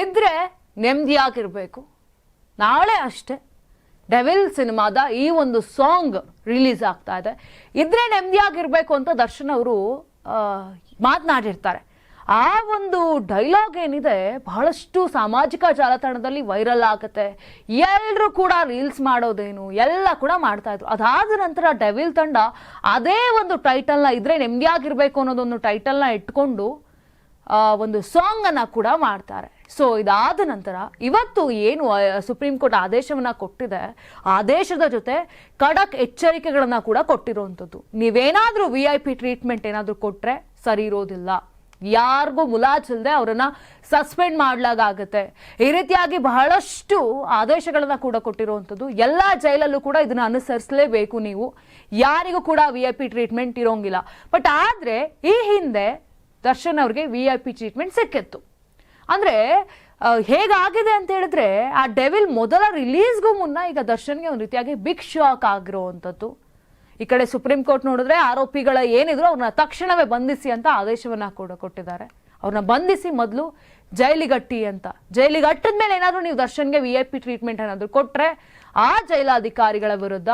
ಇದ್ರೆ ನೆಮ್ಮದಿಯಾಗಿರಬೇಕು. ನಾಳೆ ಅಷ್ಟೇ. ಡೆವಿಲ್ ಸಿನಿಮಾದ ಈ ಒಂದು ಸಾಂಗ್ ರಿಲೀಸ್ ಆಗ್ತಾ ಇದೆ. ಇದ್ರೆ ನೆಮ್ಮದಿಯಾಗಿರ್ಬೇಕು ಅಂತ ದರ್ಶನ್ ಅವರು ಮಾತನಾಡಿರ್ತಾರೆ. ಆ ಒಂದು ಡೈಲಾಗ್ ಏನಿದೆ, ಬಹಳಷ್ಟು ಸಾಮಾಜಿಕ ಜಾಲತಾಣದಲ್ಲಿ ವೈರಲ್ ಆಗುತ್ತೆ. ಎಲ್ಲರೂ ಕೂಡ ರೀಲ್ಸ್ ಮಾಡೋದೇನು, ಎಲ್ಲ ಕೂಡ ಮಾಡ್ತಾ ಇದ್ರು. ಅದಾದ ನಂತರ ಡೆವಿಲ್ ತಂಡ ಅದೇ ಒಂದು ಟೈಟಲ್ನ ಇದ್ರೆ ನೆಮ್ಮದಿಯಾಗಿರ್ಬೇಕು ಅನ್ನೋದೊಂದು ಟೈಟಲ್ನ ಇಟ್ಕೊಂಡು ಒಂದು ಸಾಂಗನ್ನು ಕೂಡ ಮಾಡ್ತಾರೆ. ಸೊ ಇದಾದ ನಂತರ ಇವತ್ತು ಏನು ಸುಪ್ರೀಂ ಕೋರ್ಟ್ ಆದೇಶವನ್ನು ಕೊಟ್ಟಿದೆ ಆದೇಶದ ಜೊತೆ ಖಡಕ್ ಎಚ್ಚರಿಕೆಗಳನ್ನು ಕೂಡ ಕೊಟ್ಟಿರುವಂಥದ್ದು. ನೀವೇನಾದರೂ ವಿ ಐ ಪಿ ಟ್ರೀಟ್ಮೆಂಟ್ ಏನಾದರೂ ಕೊಟ್ಟರೆ ಸರಿ ಇರೋದಿಲ್ಲ. ಯಾರಿಗೂ ಮುಲಾಜಿಲ್ಲದೆ ಅವರನ್ನ ಸಸ್ಪೆಂಡ್ ಮಾಡ್ಲಾಗುತ್ತೆ ಈ ರೀತಿಯಾಗಿ ಬಹಳಷ್ಟು ಆದೇಶಗಳನ್ನ ಕೂಡ ಕೊಟ್ಟಿರುವಂಥದ್ದು. ಎಲ್ಲ ಜೈಲಲ್ಲೂ ಕೂಡ ಇದನ್ನು ಅನುಸರಿಸಲೇಬೇಕು ನೀವು. ಯಾರಿಗೂ ಕೂಡ ವಿ ಐ ಪಿ ಟ್ರೀಟ್ಮೆಂಟ್ ಇರೋಂಗಿಲ್ಲ. ಬಟ್ ಆದ್ರೆ ಈ ಹಿಂದೆ ದರ್ಶನ್ ಅವ್ರಿಗೆ ವಿ ಐ ಪಿ ಟ್ರೀಟ್ಮೆಂಟ್ ಸಿಕ್ಕಿತ್ತು. ಅಂದ್ರೆ ಹೇಗಾಗಿದೆ ಅಂತ ಹೇಳಿದ್ರೆ, ಆ ಡೆವಿಲ್ ಮೊದಲ ರಿಲೀಸ್ಗೂ ಮುನ್ನ ಈಗ ದರ್ಶನ್ಗೆ ಒಂದು ರೀತಿಯಾಗಿ ಬಿಗ್ ಶಾಕ್ ಆಗಿರುವಂಥದ್ದು. ಈ ಕಡೆ ಸುಪ್ರೀಂ ಕೋರ್ಟ್ ನೋಡಿದ್ರೆ ಆರೋಪಿಗಳ ಏನಿದ್ರು ಅವ್ರನ್ನ ತಕ್ಷಣವೇ ಬಂಧಿಸಿ ಅಂತ ಆದೇಶವನ್ನ ಕೂಡ ಕೊಟ್ಟಿದ್ದಾರೆ. ಅವ್ರನ್ನ ಬಂಧಿಸಿ ಮೊದಲು ಜೈಲಿಗಟ್ಟಿ ಅಂತ. ಜೈಲಿಗಟ್ಟದ ಮೇಲೆ ಏನಾದರೂ ನೀವು ದರ್ಶನ್ಗೆ ವಿ ಐ ಪಿ ಟ್ರೀಟ್ಮೆಂಟ್ ಏನಾದರೂ ಕೊಟ್ಟರೆ ಆ ಜೈಲಾಧಿಕಾರಿಗಳ ವಿರುದ್ಧ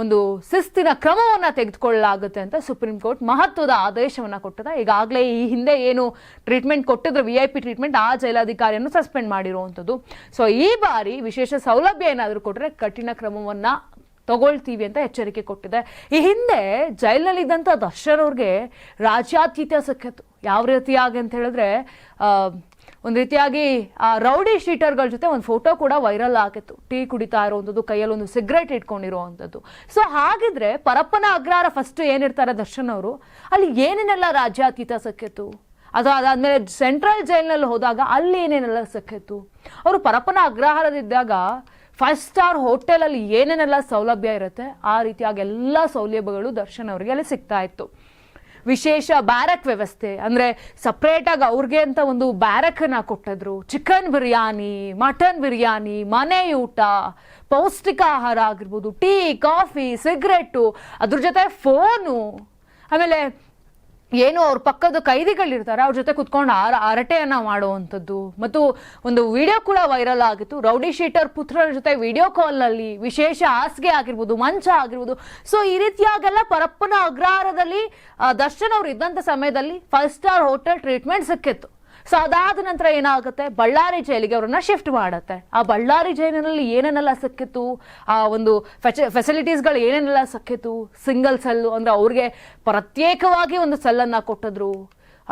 ಒಂದು ಶಿಸ್ತಿನ ಕ್ರಮವನ್ನು ತೆಗೆದುಕೊಳ್ಳಲಾಗುತ್ತೆ ಅಂತ ಸುಪ್ರೀಂ ಕೋರ್ಟ್ ಮಹತ್ವದ ಆದೇಶವನ್ನು ಕೊಟ್ಟಿದೆ. ಈಗಾಗಲೇ ಈ ಹಿಂದೆ ಏನು ಟ್ರೀಟ್ಮೆಂಟ್ ಕೊಟ್ಟಿದ್ರು ವಿ ಐ ಪಿ ಟ್ರೀಟ್ಮೆಂಟ್ ಆ ಜೈಲಾಧಿಕಾರಿಯನ್ನು ಸಸ್ಪೆಂಡ್ ಮಾಡಿರುವಂಥದ್ದು. ಸೊ ಈ ಬಾರಿ ವಿಶೇಷ ಸೌಲಭ್ಯ ಏನಾದರೂ ಕೊಟ್ಟರೆ ಕಠಿಣ ಕ್ರಮವನ್ನು ತಗೊಳ್ತೀವಿ ಅಂತ ಎಚ್ಚರಿಕೆ ಕೊಟ್ಟಿದೆ. ಈ ಹಿಂದೆ ಜೈಲಿನಲ್ಲಿದ್ದಂಥ ದರ್ಶನ್ ಅವ್ರಿಗೆ ರಾಜ್ಯಾತೀತ ಸಿಕ್ಕಿತ್ತು ಯಾವ ರೀತಿಯಾಗಿ ಅಂತ ಹೇಳಿದ್ರೆ ಒಂದು ರೀತಿಯಾಗಿ ಆ ರೌಡಿ ಶೀಟರ್ಗಳ ಜೊತೆ ಒಂದು ಫೋಟೋ ಕೂಡ ವೈರಲ್ ಆಗಿತ್ತು. ಟೀ ಕುಡಿತಾ ಇರುವಂಥದ್ದು ಕೈಯಲ್ಲಿ ಒಂದು ಸಿಗರೇಟ್ ಇಟ್ಕೊಂಡಿರುವಂಥದ್ದು ಸೊ ಹಾಗಿದ್ರೆ ಪರಪ್ಪನ ಅಗ್ರಹಾರ ಫಸ್ಟ್ ಏನಿರ್ತಾರೆ ದರ್ಶನ್ ಅವರು? ಅಲ್ಲಿ ಏನೇನೆಲ್ಲ ರಾಜ್ಯಾತೀತ ಸಿಕ್ಕಿತ್ತು ಅದು ಅದಾದ್ಮೇಲೆ ಸೆಂಟ್ರಲ್ ಜೈಲ್ನಲ್ಲಿ ಹೋದಾಗ ಅಲ್ಲಿ ಏನೇನೆಲ್ಲ ಸಿಕ್ಕಿತ್ತು ಅವರು ಪರಪ್ಪನ ಅಗ್ರಹಾರದಿದ್ದಾಗ ಫೈವ್ ಸ್ಟಾರ್ ಹೋಟೆಲಲ್ಲಿ ಏನೇನೆಲ್ಲ ಸೌಲಭ್ಯ ಇರುತ್ತೆ, ಆ ರೀತಿಯಾಗಿ ಎಲ್ಲ ಸೌಲಭ್ಯಗಳು ದರ್ಶನ್ ಅವರಿಗೆ ಅಲ್ಲಿ ಸಿಗ್ತಾ ಇತ್ತು. ವಿಶೇಷ ಬ್ಯಾರಕ್ ವ್ಯವಸ್ಥೆ. ಅಂದರೆ ಸಪ್ರೇಟಾಗಿ ಅವ್ರಿಗೆ ಅಂತ ಒಂದು ಬ್ಯಾರಕ್ನ ಕೊಟ್ಟಿದ್ರು. ಚಿಕನ್ ಬಿರಿಯಾನಿ, ಮಟನ್ ಬಿರಿಯಾನಿ, ಮನೆ ಊಟ, ಪೌಷ್ಟಿಕ ಆಹಾರ ಆಗಿರ್ಬೋದು, ಟೀ, ಕಾಫಿ, ಸಿಗರೆಟು, ಅದ್ರ ಜೊತೆ ಫೋನು. ಆಮೇಲೆ ಏನು ಅವ್ರ ಪಕ್ಕದ ಕೈದಿಗಳಿರ್ತಾರೆ, ಅವ್ರ ಜೊತೆ ಕುತ್ಕೊಂಡು ಆರ, ಹರಟೆಯನ್ನ ಮಾಡುವಂಥದ್ದು. ಮತ್ತು ಒಂದು ವಿಡಿಯೋ ಕೂಡ ವೈರಲ್ ಆಗಿತ್ತು. ರೌಡಿ ಶೀಟರ್ ಪುತ್ರರ ಜೊತೆ ವಿಡಿಯೋ ಕಾಲ್ನಲ್ಲಿ ವಿಶೇಷ ಹಾಸಿಗೆ ಆಗಿರ್ಬೋದು, ಮಂಚ ಆಗಿರ್ಬೋದು. ಸೊ ಈ ರೀತಿಯಾಗೆಲ್ಲ ಪರಪ್ಪನ ಅಗ್ರಹಾರದಲ್ಲಿ ದರ್ಶನ್ ಅವರು ಇದ್ದಂಥ ಸಮಯದಲ್ಲಿ ಫೈವ್ ಸ್ಟಾರ್ ಹೋಟೆಲ್ ಟ್ರೀಟ್ಮೆಂಟ್ ಸಿಕ್ಕಿತ್ತು. ಸೊ ಅದಾದ ನಂತರ ಏನಾಗುತ್ತೆ? ಬಳ್ಳಾರಿ ಜೈಲಿಗೆ ಅವ್ರನ್ನ ಶಿಫ್ಟ್ ಮಾಡುತ್ತೆ. ಆ ಬಳ್ಳಾರಿ ಜೈಲಿನಲ್ಲಿ ಏನೇನೆಲ್ಲ ಸಿಕ್ಕಿತ್ತು? ಆ ಒಂದು ಫೆಸಿಲಿಟೀಸ್ಗಳು ಏನೇನೆಲ್ಲ ಸಿಕ್ಕಿತ್ತು? ಸಿಂಗಲ್ ಸೆಲ್ಲು ಅಂದರೆ ಅವ್ರಿಗೆ ಪ್ರತ್ಯೇಕವಾಗಿ ಒಂದು ಸೆಲ್ಲನ್ನು ಕೊಟ್ಟಿದ್ರು.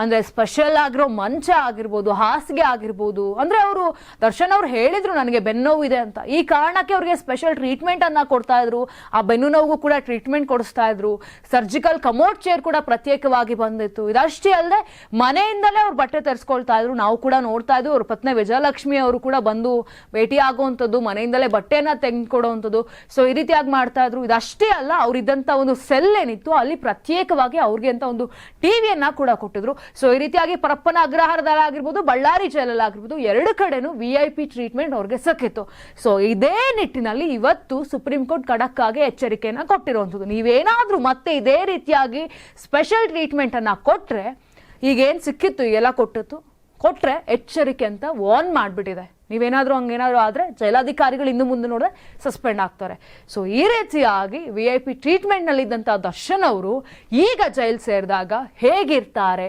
ಅಂದ್ರೆ ಸ್ಪೆಷಲ್ ಆಗಿರೋ ಮಂಚ ಆಗಿರ್ಬೋದು, ಹಾಸಿಗೆ ಆಗಿರ್ಬೋದು, ಅಂದ್ರೆ ಅವರು ದರ್ಶನ್ ಅವ್ರು ಹೇಳಿದ್ರು ನನಗೆ ಬೆನ್ನೋವು ಇದೆ ಅಂತ. ಈ ಕಾರಣಕ್ಕೆ ಅವ್ರಿಗೆ ಸ್ಪೆಷಲ್ ಟ್ರೀಟ್ಮೆಂಟ್ ಅನ್ನ ಕೊಡ್ತಾ ಇದ್ರು. ಆ ಬೆನ್ನು ನೋವು ಕೂಡ ಟ್ರೀಟ್ಮೆಂಟ್ ಕೊಡಿಸ್ತಾ ಇದ್ರು. ಸರ್ಜಿಕಲ್ ಕಮೋಟ್ ಚೇರ್ ಕೂಡ ಪ್ರತ್ಯೇಕವಾಗಿ ಬಂದಿತ್ತು. ಇದಷ್ಟೇ ಅಲ್ಲದೆ, ಮನೆಯಿಂದಲೇ ಅವ್ರು ಬಟ್ಟೆ ತರಿಸ್ಕೊಳ್ತಾ ಇದ್ರು. ನಾವು ಕೂಡ ನೋಡ್ತಾ ಇದ್ವಿ, ಅವ್ರ ಪತ್ನಿ ವಿಜಯಲಕ್ಷ್ಮಿ ಅವರು ಕೂಡ ಬಂದು ಭೇಟಿ ಆಗುವಂಥದ್ದು, ಮನೆಯಿಂದಲೇ ಬಟ್ಟೆನ ತೆಗೆದುಕೊಡುವಂಥದ್ದು. ಸೊ ಈ ರೀತಿಯಾಗಿ ಮಾಡ್ತಾ ಇದ್ರು. ಇದಷ್ಟೇ ಅಲ್ಲ, ಅವ್ರಿದ್ದಂಥ ಒಂದು ಸೆಲ್ ಏನಿತ್ತು, ಅಲ್ಲಿ ಪ್ರತ್ಯೇಕವಾಗಿ ಅವ್ರಿಗೆ ಅಂತ ಒಂದು ಟಿವಿಯನ್ನ ಕೂಡ ಕೊಟ್ಟಿದ್ರು. ಸೊ ಈ ರೀತಿಯಾಗಿ ಪರಪ್ಪನ ಅಗ್ರಹಾರದಲ್ಲಾಗಿರ್ಬೋದು, ಬಳ್ಳಾರಿ ಜೈಲಲ್ಲಾಗಿರ್ಬೋದು, ಎರಡು ಕಡೆನೂ ವಿ ಐ ಪಿ ಟ್ರೀಟ್ಮೆಂಟ್ ಅವ್ರಿಗೆ ಸಿಕ್ಕಿತ್ತು. ಸೊ ಇದೇ ನಿಟ್ಟಿನಲ್ಲಿ ಇವತ್ತು ಸುಪ್ರೀಂ ಕೋರ್ಟ್ ಖಡಕ್ ಆಗಿ ಎಚ್ಚರಿಕೆಯನ್ನ ಕೊಟ್ಟಿರುವಂಥದ್ದು. ನೀವೇನಾದ್ರೂ ಮತ್ತೆ ಇದೇ ರೀತಿಯಾಗಿ ಸ್ಪೆಷಲ್ ಟ್ರೀಟ್ಮೆಂಟ್ ಕೊಟ್ಟರೆ ಈಗೇನ್ ಸಿಕ್ಕಿತ್ತು ಎಲ್ಲ ಕೊಟ್ಟಿತ್ತು? ಕೊಟ್ರೆ ಎಚ್ಚರಿಕೆ ಅಂತ ವಾರ್ನ್ ಮಾಡಿಬಿಟ್ಟಿದೆ. ನೀವೇನಾದ್ರೂ ಹಂಗೇನಾದ್ರೂ ಆದ್ರೆ ಜೈಲಾಧಿಕಾರಿಗಳು ಇನ್ನು ಮುಂದೆ ನೋಡಿದ್ರೆ ಸಸ್ಪೆಂಡ್ ಆಗ್ತಾರೆ. ಸೊ ಈ ರೀತಿಯಾಗಿ ವಿ ಐ ಪಿ ಟ್ರೀಟ್ಮೆಂಟ್ನಲ್ಲಿದ್ದಂಥ ದರ್ಶನ್ ಅವರು ಈಗ ಜೈಲ್ ಸೇರಿದಾಗ ಹೇಗಿರ್ತಾರೆ?